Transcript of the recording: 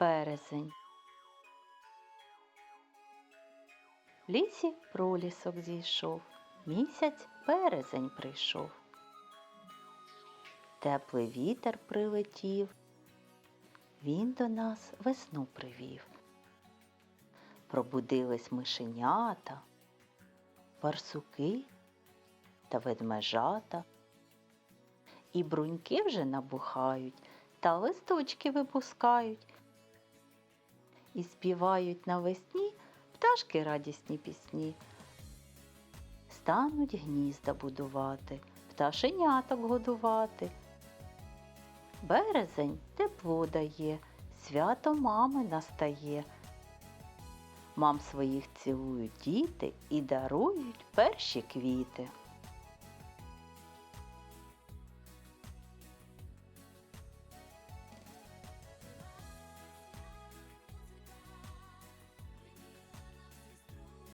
березень. В лісі пролісок зійшов, місяць березень прийшов. Теплий вітер прилетів, він до нас весну привів. Пробудились мишенята, барсуки та ведмежата. І бруньки вже набухають, та листочки випускають. І співають навесні пташки радісні пісні. Стануть гнізда будувати, пташеняток годувати. Березень тепло дає, свято мами настає. Мам своїх цілують діти і дарують перші квіти.